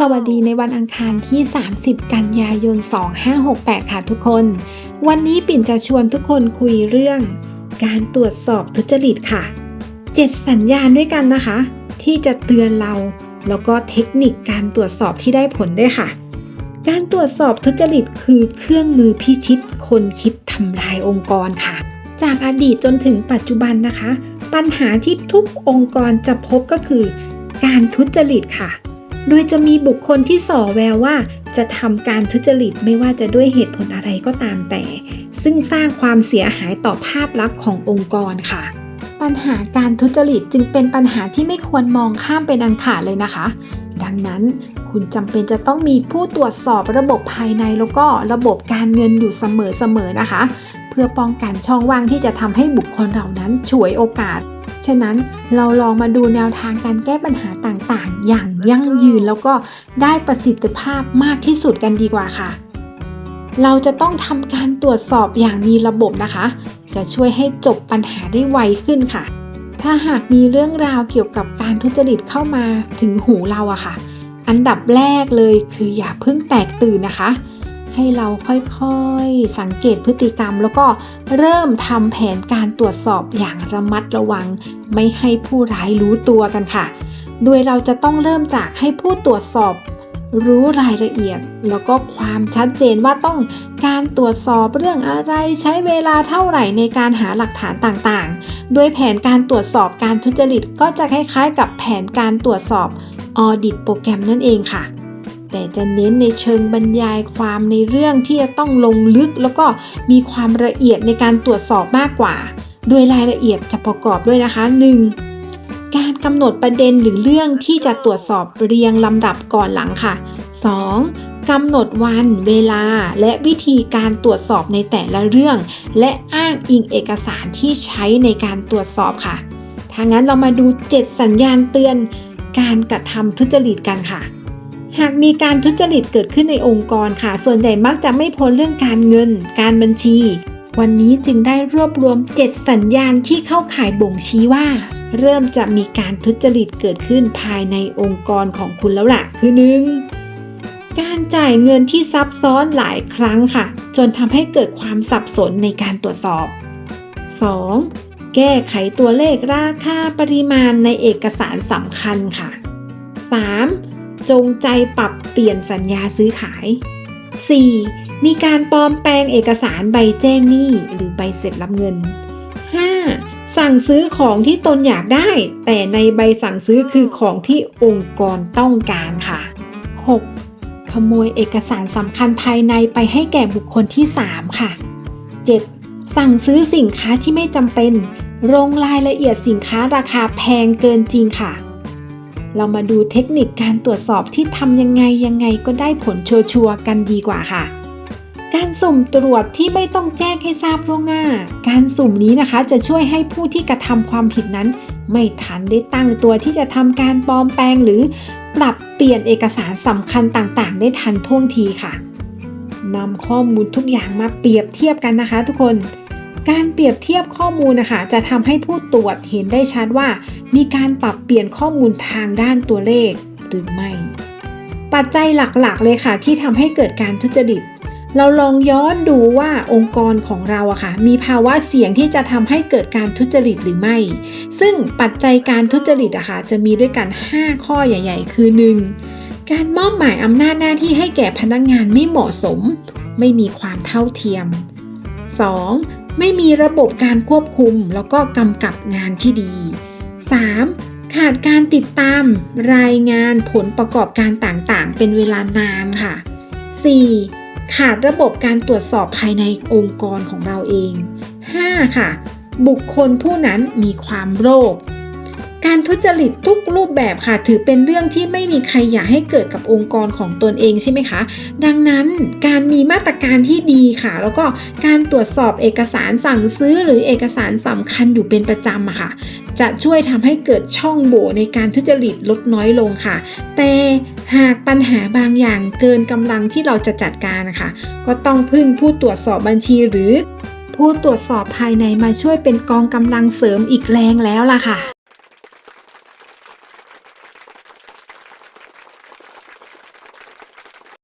สวัสดีในวันอังคารที่ 30 กันยายน 2568 ค่ะทุกคน วันนี้ปิ่นจะชวนทุกคนคุยเรื่อง การตรวจสอบทุจริตค่ะ 7 สัญญาณด้วยกันนะคะ ที่จะเตือนเรา แล้วก็เทคนิคการตรวจสอบที่ได้ผลด้วยค่ะ การตรวจสอบทุจริตคือเครื่องมือพิชิตคนคิดทำลายองค์กรค่ะ จากอดีตจนถึงปัจจุบันนะคะ ปัญหาที่ทุกองค์กรจะพบก็คือ การทุจริตค่ะ โดยจะมีบุคคลที่ส่อแววว่าจะทำการทุจริตไม่ว่าจะด้วยเหตุผลอะไรก็ตามแต่ ซึ่งสร้างความเสียหายต่อภาพลักษณ์ขององค์กรค่ะ ปัญหาการทุจริตจึงเป็นปัญหาที่ไม่ควรมองข้ามเป็นอันขาดเลยนะคะ ดังนั้นคุณจำเป็นจะต้องมีผู้ตรวจสอบระบบภายในแล้วก็ระบบการเงินอยู่เสมอๆนะคะ เพื่อป้องกันช่องว่างที่จะทำให้บุคคลเหล่านั้นฉวยโอกาส ฉะนั้นเราลองมาดูแนวทางการแก้ปัญหาต่างๆ อย่างยั่งยืนแล้วก็ได้ประสิทธิภาพมากที่สุดกันดีกว่าค่ะ เราจะต้องทำการตรวจสอบอย่างมีระบบนะคะ จะช่วยให้จบปัญหาได้ไวขึ้นค่ะ ถ้าหากมีเรื่องราวเกี่ยวกับการทุจริตเข้ามาถึงหูเราอะค่ะ อันดับแรกเลยคืออย่าเพิ่งแตกตื่นนะคะ ให้เราค่อยๆ สังเกตพฤติกรรม แล้วก็เริ่มทำแผนการตรวจสอบอย่างระมัดระวัง ไม่ให้ผู้ร้ายรู้ตัวกันค่ะ โดยเราจะต้องเริ่มจากให้ผู้ตรวจสอบรู้รายละเอียด แล้วก็ความชัดเจนว่าต้องการตรวจสอบเรื่องอะไรใช้เวลาเท่าไหร่ในการหาหลักฐานต่างๆ โดยแผนการตรวจสอบการทุจริตก็จะคล้ายๆ กับแผนการตรวจสอบออดิตโปรแกรมนั่นเองค่ะ แต่จะเน้นในเชิงบรรยายความในเรื่องที่จะต้องลงลึก แล้วก็มีความละเอียดในการตรวจสอบมากกว่า โดยรายละเอียดจะประกอบด้วยนะคะ 1. การกำหนดประเด็นหรือเรื่องที่จะตรวจสอบเรียงลำดับก่อนหลังค่ะ 2. กำหนดวันเวลาและวิธีการตรวจสอบในแต่ละเรื่อง และอ้างอิงเอกสารที่ใช้ในการตรวจสอบค่ะถ้างั้นเรามาดู 7 สัญญาณเตือนการกระทำทุจริตกันค่ะ หากมีการทุจริตเกิดขึ้นในองค์กรค่ะ ส่วนใหญ่มักจะไม่พ้นเรื่องการเงิน การบัญชี วันนี้จึงได้รวบรวม 7 สัญญาณที่เข้าข่ายบ่งชี้ว่า เริ่มจะมีการทุจริตเกิดขึ้นภายในองค์กรของคุณแล้วล่ะ คือ 1. การจ่ายเงินที่ซับซ้อนหลายครั้งค่ะ จนทำให้เกิดความสับสนในการตรวจสอบ 2. แก้ไขตัวเลขราคาปริมาณในเอกสารสำคัญค่ะ 3. จงใจปรับเปลี่ยนสัญญาซื้อขาย 4. มีการปลอมแปลงเอกสารใบแจ้งหนี้หรือใบเสร็จรับเงิน 5. สั่งซื้อของที่ตนอยากได้ แต่ในใบสั่งซื้อคือของที่องค์กรต้องการค่ะ 6. ขโมยเอกสารสำคัญภายในไปให้แก่บุคคลที่ 3 ค่ะ 7. สั่งซื้อสินค้าที่ไม่จำเป็นลงรายละเอียดสินค้าราคาแพงเกินจริงค่ะ เรามาดูเทคนิคการตรวจสอบที่ทำยังไงยังไงก็ได้ผลชัวร์กันดีกว่าค่ะ การสุ่มตรวจที่ไม่ต้องแจ้งให้ทราบล่วงหน้า การสุ่มนี้นะคะจะช่วยให้ผู้ที่กระทำความผิดนั้น ไม่ทันได้ตั้งตัวที่จะทำการปลอมแปลงหรือปรับเปลี่ยนเอกสารสำคัญต่างๆ ได้ทันท่วงทีค่ะนำข้อมูลทุกอย่างมาเปรียบเทียบกันนะคะทุกคน การเปรียบเทียบข้อมูลนะคะจะทำให้ผู้ตรวจเห็นได้ชัดว่า มีการปรับเปลี่ยนข้อมูลทางด้านตัวเลขหรือไม่ ปัจจัยหลักๆ เลยค่ะ ที่ทำให้เกิดการทุจริต เราลองย้อนดูว่าองค์กรของเราอะค่ะ มีภาวะเสี่ยงที่จะทำให้เกิดการทุจริตหรือไม่ ซึ่งปัจจัยการทุจริตอะค่ะจะมีด้วยกัน 5 ข้อใหญ่ ๆ คือ 1. การมอบหมายอำนาจหน้าที่ให้แก่พนักงงานไม่เหมาะสม ไม่มีความเท่าเทียม 2. ไม่มีระบบการควบคุมแล้วก็กำกับงานที่ดี 3. ขาดการติดตามรายงานผลประกอบการต่างๆ เป็นเวลานานค่ะ 4. ขาดระบบการตรวจสอบภายในองค์กรของเราเอง 5. ค่ะ บุคคลผู้นั้นมีความโลภ การทุจริตทุกรูปแบบค่ะ ถือเป็นเรื่องที่ไม่มีใครอยากให้เกิดกับองค์กรของตนเองใช่ไหมคะ ดังนั้นการมีมาตรการที่ดีค่ะ แล้วก็การตรวจสอบเอกสารสั่งซื้อหรือเอกสารสำคัญอยู่เป็นประจำอะค่ะ จะช่วยทำให้เกิดช่องโหว่ในการทุจริตลดน้อยลงค่ะ แต่หากปัญหาบางอย่างเกินกำลังที่เราจะจัดการนะคะก็ต้องพึ่งผู้ตรวจสอบบัญชีหรือผู้ตรวจสอบภายในมาช่วยเป็นกองกำลังเสริมอีกแรงแล้วล่ะค่ะ